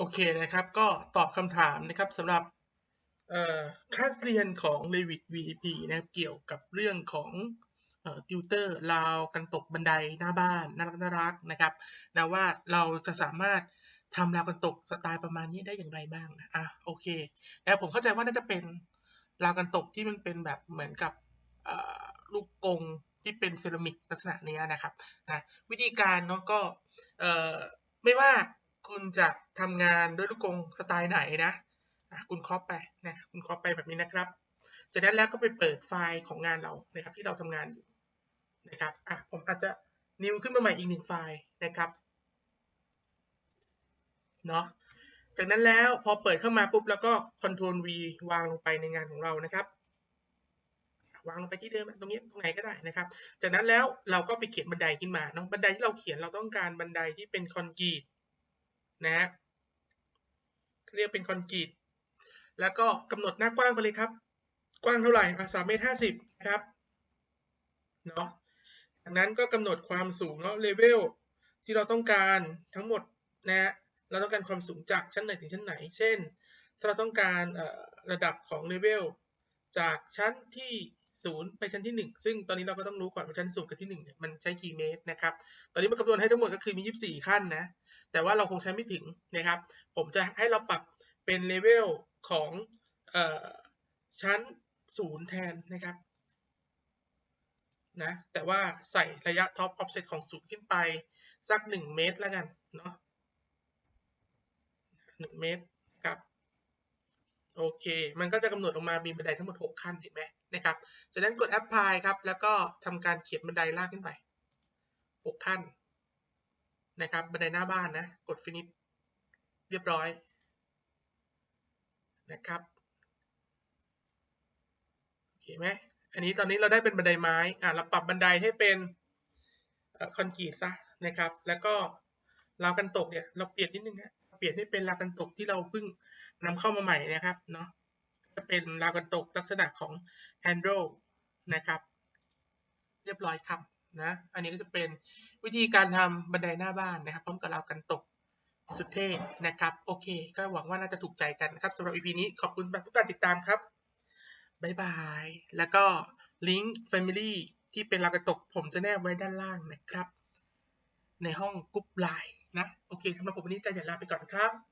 โอเคนะครับ ก็ตอบคำถามนะครับสำหรับเอ่อคลาสเรียนของ Revit VP นะครับเกี่ยวกับเรื่องของติวเตอร์ราวกันตกบันไดหน้าบ้านน่ารักน่ารักนะครับนะว่าเราจะสามารถทำราวกันตกสไตล์ประมาณนี้ได้อย่างไรบ้างอะโอเคแล้วผมเข้าใจว่าน่าจะเป็นราวกันตกที่มันเป็นแบบเหมือนกับลูกกงที่เป็นเซรามิกลักษณะนี้นะครับนะวิธีการเนาะก็ไม่ว่า คุณจะทำงานด้วยลูกกรงสไตล์ไหนนะะคุณครอปไปนะคุณครอปไปแบบนี้นะครับ จากนั้นแล้วก็ไปเปิดไฟล์ของงานเรานะครับ ที่เราทำงานอยู่นะครับอะผมอาจจะนิวขึ้นมาใหม่อีกหนึ่งไฟล์นะครับเนาะจากนั้นแล้วพอเปิดเข้ามาปุ๊บแล้วก็ Ctrl V วางลงไปในงานของเรานะครับ วางลงไปที่เดิมตรงนี้ตรงไหนก็ได้นะครับ จากนั้นแล้วเราก็ไปเขียนบันไดขึ้นมาเนาะบันไดที่เราเขียนเราต้องการบันไดที่เป็นคอนกรีต นะฮะเรียกเป็นคอนกรีตแล้วก็กำหนดหน้ากว้างไปเลยครับ กว้างเท่าไหร่สามเมตรห้าสิบนะครับเนาะจากนั้นก็กำหนดความสูงเนาะเลเวลที่เราต้องการทั้งหมดนะฮะเราต้องการความสูงจากชั้นไหนถึงชั้นไหน เช่น ถ้าเราต้องการระดับของเลเวลจากชั้นที่ ศูนย์ไปชั้นที่หนึ่งซึ่งตอนนี้เราก็ต้องรู้ก่อนว่าชั้นศูนย์กับที่หนึ่งเนี่ยมันใช้กี่เมตรนะครับ ตอนนี้มันคำนวณให้ทั้งหมดก็คือมี 24 ขั้นนะ แต่ว่าเราคงใช้ไม่ถึงนะครับ ผมจะให้เราปรับเป็นเลเวลของออชั้นศูนย์แทนนะครับนะ แต่ว่าใส่ระยะท็อปออฟเซตของศูนย์ขึ้นไป สัก 1 เมตรแล้วกันเนาะ1เมตรครับ โอเค มันก็จะกำหนดออกมามีบันไดทั้งหมด 6 ขั้นเห็นไหม นะครับ จากนั้นกด apply ครับ แล้วก็ทำการเขียนบันไดลากขึ้นไป 6 ขั้นนะครับ บันไดหน้าบ้านนะ กด finish เรียบร้อยนะครับโอเคไหมอันนี้ตอนนี้เราได้เป็นบันไดไม้ อะเราปรับบันไดให้เป็นคอนกรีตซะนะครับ แล้วก็ราวกันตกเนี่ย เราเปลี่ยนนิดนึงฮะเปลี่ยนให้เป็นราวกันตกที่เราเพิ่งนำเข้ามาใหม่นะครับ เนาะ จะเป็นราวกันตกลักษณะของ handle นะครับ เรียบร้อยครับนะ อันนี้ก็จะเป็นวิธีการทำบันไดหน้าบ้านนะครับ พร้อมกับราวกันตกสุดเท่นะครับ โอเค ก็หวังว่าน่าจะถูกใจกันนะครับสำหรับ EP นี้ขอบคุณสำหรับทุกการติดตามครับบ๊ายบาย แล้วก็ลิงก์ Family ที่เป็นราวกันตกผมจะแนบไว้ด้านล่างนะครับ ในห้องกรุ๊ปไลน์นะ โอเคสำหรับผมวันนี้จะอย่าลาไปก่อนครับ